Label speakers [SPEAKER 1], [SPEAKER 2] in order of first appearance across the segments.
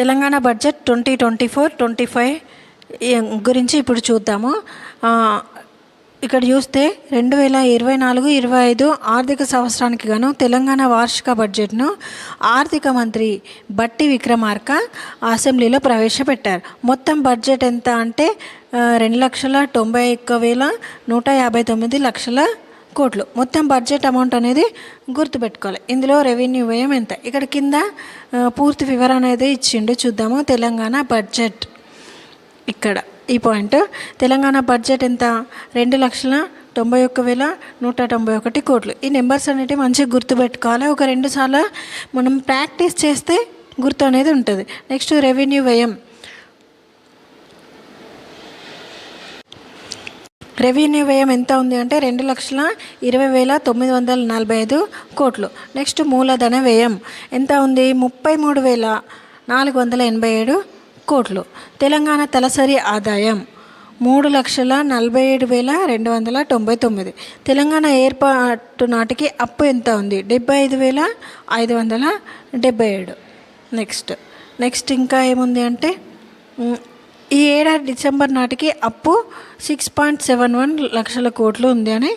[SPEAKER 1] Telangana budget twenty twenty four twenty five గురించి ఇప్పుడు చూద్దాము. ఇక్కడ చూస్తే రెండు వేల ఇరవై నాలుగు ఇరవై ఐదు ఆర్థిక సంవత్సరానికి గాను తెలంగాణ వార్షిక బడ్జెట్ను ఆర్థిక మంత్రి బట్టి విక్రమార్క అసెంబ్లీలో ప్రవేశపెట్టారు. మొత్తం బడ్జెట్ ఎంత అంటే రెండు లక్షల తొంభై ఒక్క వేల నూట యాభై తొమ్మిది లక్షల కోట్లు. మొత్తం బడ్జెట్ అమౌంట్ అనేది గుర్తుపెట్టుకోవాలి. ఇందులో రెవెన్యూ వ్యయం ఎంత? ఇక్కడ కింద పూర్తి వివరణ అనేది ఇచ్చిండు. చూద్దాము. తెలంగాణ బడ్జెట్ ఇక్కడ ఈ పాయింట్ తెలంగాణ బడ్జెట్ ఎంత? రెండు లక్షల తొంభై ఒక్క వేల నూట తొంభై ఒకటి కోట్లు. ఈ నెంబర్స్ అనేవి మంచిగా గుర్తుపెట్టుకోవాలి. ఒక రెండు సార్లు మనం ప్రాక్టీస్ చేస్తే గుర్తు అనేది ఉంటుంది. నెక్స్ట్ రెవెన్యూ వ్యయం. రెవెన్యూ వ్యయం ఎంత ఉంది అంటే రెండు లక్షల ఇరవై వేల తొమ్మిది వందల నలభై ఐదు కోట్లు. నెక్స్ట్ మూలధన వ్యయం ఎంత ఉంది? ముప్పై మూడు వేల నాలుగు వందల ఎనభై ఏడు కోట్లు. తెలంగాణ తలసరి ఆదాయం మూడు లక్షల నలభై ఏడు వేల రెండు వందల తొంభై తొమ్మిది. తెలంగాణ ఏర్పాటు నాటికి అప్పు ఎంత ఉంది? డెబ్బై ఐదు వేల ఐదు వందల డెబ్బై ఏడు. నెక్స్ట్. నెక్స్ట్ ఇంకా ఏముంది అంటే ఈ ఏడాది డిసెంబర్ నాటికి అప్పు సిక్స్ పాయింట్ సెవెన్ వన్ లక్షల కోట్లు ఉంది అని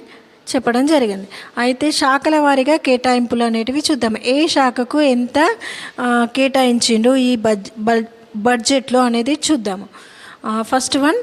[SPEAKER 1] చెప్పడం జరిగింది. అయితే శాఖల వారీగా కేటాయింపులు అనేటివి చూద్దాం. ఏ శాఖకు ఎంత కేటాయించిండు ఈ బడ్జ్ బడ్- బడ్జెట్లో అనేది చూద్దాము. ఫస్ట్ వన్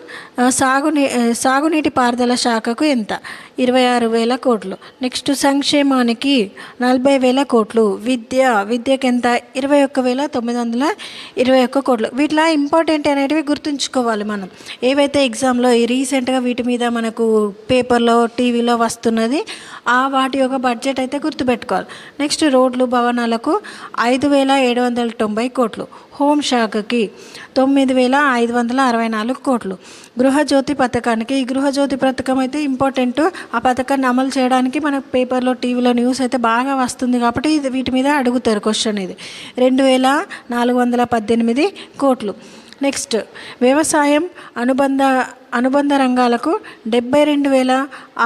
[SPEAKER 1] సాగునీ సాగునీటి పారుదల శాఖకు ఎంత? ఇరవై ఆరు వేల కోట్లు. నెక్స్ట్ సంక్షేమానికి నలభై వేల కోట్లు. విద్య విద్యకి ఎంత ఇరవై ఒక్క వేల తొమ్మిది వందల ఇరవై ఒక్క కోట్లు. వీటిలో ఇంపార్టెంట్ అనేటివి గుర్తుంచుకోవాలి మనం. ఏవైతే ఎగ్జామ్లో ఈ రీసెంట్గా వీటి మీద మనకు పేపర్లో టీవీలో వస్తున్నది ఆ వాటి యొక్క బడ్జెట్ అయితే గుర్తుపెట్టుకోవాలి. నెక్స్ట్ రోడ్లు భవనాలకు ఐదు వేల ఏడు వందల తొంభై కోట్లు. హోం శాఖకి తొమ్మిది వేల ఐదు వందల అరవై నాలుగు కోట్లు. గృహజ్యోతి పథకానికి ఈ గృహజ్యోతి పథకం అయితే ఇంపార్టెంట్ ఆ పథకాన్ని అమలు చేయడానికి మనకు పేపర్లో టీవీలో న్యూస్ అయితే బాగా వస్తుంది కాబట్టి ఇది వీటి మీద అడుగుతారు క్వశ్చన్ ఇది రెండు వేల నాలుగు వందల పద్దెనిమిది కోట్లు. నెక్స్ట్ వ్యవసాయం అనుబంధ అనుబంధ రంగాలకు డెబ్బై రెండు వేల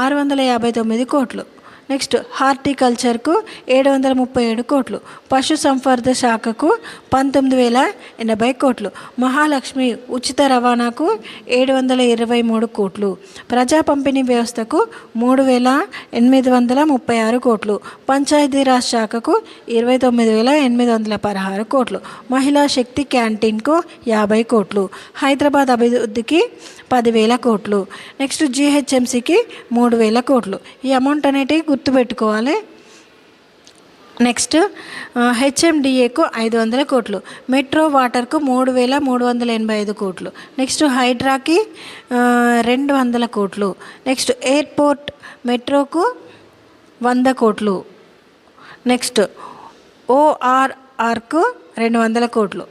[SPEAKER 1] ఆరు వందల యాభై తొమ్మిది కోట్లు. నెక్స్ట్ హార్టికల్చర్కు ఏడు వందల ముప్పై ఏడు కోట్లు పశు సంవర్ధ శాఖకు పంతొమ్మిది వేల ఎనభై కోట్లు మహాలక్ష్మి ఉచిత రవాణాకు ఏడు వందల ఇరవై మూడు కోట్లు ప్రజా పంపిణీ వ్యవస్థకు మూడు వేల ఎనిమిది వందల ముప్పై ఆరు కోట్లు పంచాయతీరాజ్ శాఖకు ఇరవై తొమ్మిది వేల ఎనిమిది వందల పదహారు కోట్లు మహిళా శక్తి క్యాంటీన్కు యాభై కోట్లు హైదరాబాద్ అభివృద్ధికి పదివేల కోట్లు నెక్స్ట్ జీహెచ్ఎంసీకి మూడు వేల కోట్లు. ఈ అమౌంట్ అనేటివి గుర్తుపెట్టుకోవాలి. నెక్స్ట్ హెచ్ఎండిఏకు ఐదు వందల కోట్లు మెట్రో వాటర్కు మూడు వేల మూడు వందల ఎనభై ఐదు కోట్లు నెక్స్ట్ హైడ్రాకి రెండు వందల కోట్లు నెక్స్ట్ ఎయిర్పోర్ట్ మెట్రోకు వంద కోట్లు నెక్స్ట్ ఓఆర్ఆర్కు రెండు వందల కోట్లు.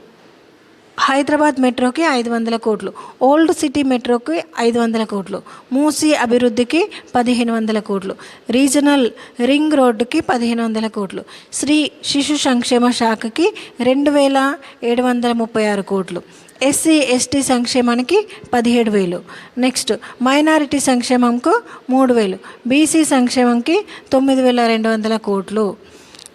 [SPEAKER 1] హైదరాబాద్ మెట్రోకి ఐదు వందల కోట్లు ఓల్డ్ సిటీ మెట్రోకి ఐదు వందల కోట్లు మూసీ అభివృద్ధికి పదిహేను వందల కోట్లు రీజనల్ రింగ్ రోడ్డుకి పదిహేను వందల కోట్లు శ్రీ శిశు సంక్షేమ శాఖకి రెండు వేల ఏడు వందల ముప్పై ఆరు కోట్లు ఎస్సీ ఎస్టీ సంక్షేమానికి పదిహేడు వేలు. నెక్స్ట్ మైనారిటీ సంక్షేమంకు మూడు వేలు బీసీ సంక్షేమంకి తొమ్మిది వేల రెండు వందల కోట్లు.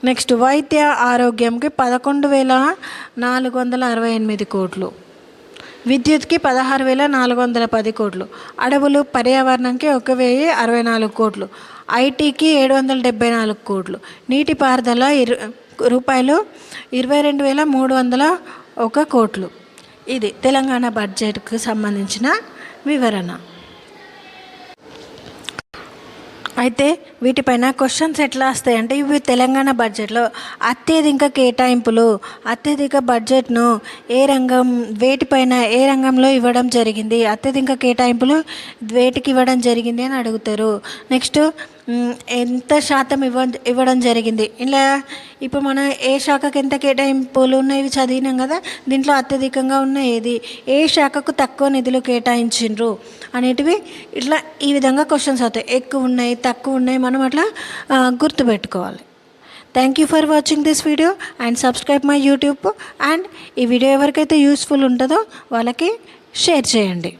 [SPEAKER 1] నెక్స్ట్ వైద్య ఆరోగ్యంకి పదకొండు వేల నాలుగు వందల అరవై ఎనిమిది కోట్లు. విద్యుత్కి పదహారు వేల నాలుగు వందల పది కోట్లు. అడవులు పర్యావరణంకి ఒక వెయ్యి అరవై నాలుగు కోట్లు. ఐటీకి ఏడు వందల డెబ్బై నాలుగు కోట్లు. నీటిపారుదల ఇరు రూపాయలు ఇరవై రెండు వేల మూడు వందల ఒక కోట్లు. ఇది తెలంగాణ బడ్జెట్కు సంబంధించిన వివరణ. అయితే వీటిపైన క్వశ్చన్స్ ఎట్లా వస్తాయి? అంటే ఇవి తెలంగాణ బడ్జెట్లో అత్యధిక కేటాయింపులు అత్యధిక బడ్జెట్ను ఏ రంగం వేటిపైన ఏ రంగంలో ఇవ్వడం జరిగింది? అత్యధిక కేటాయింపులు వేటికి ఇవ్వడం జరిగింది అని అడుగుతారు. నెక్స్ట్ ఎంత శాతం ఇవ్వ ఇవ్వడం జరిగింది. ఇలా ఇప్పుడు మనం ఏ శాఖకు ఎంత కేటాయింపులు ఉన్నాయి చదివినాం కదా దీంట్లో అత్యధికంగా ఉన్న ఏది? ఏ శాఖకు తక్కువ నిధులు కేటాయించిండ్రు అనేటివి ఇట్లా ఈ విధంగా క్వశ్చన్స్ అవుతాయి. ఎక్కువ ఉన్నాయి తక్కువ ఉన్నాయి మనం అట్లా గుర్తుపెట్టుకోవాలి. Thank you for watching this video and subscribe my YouTube and ఈ వీడియో ఎవరికైతే యూస్ఫుల్ ఉంటుందో వాళ్ళకి షేర్ చేయండి.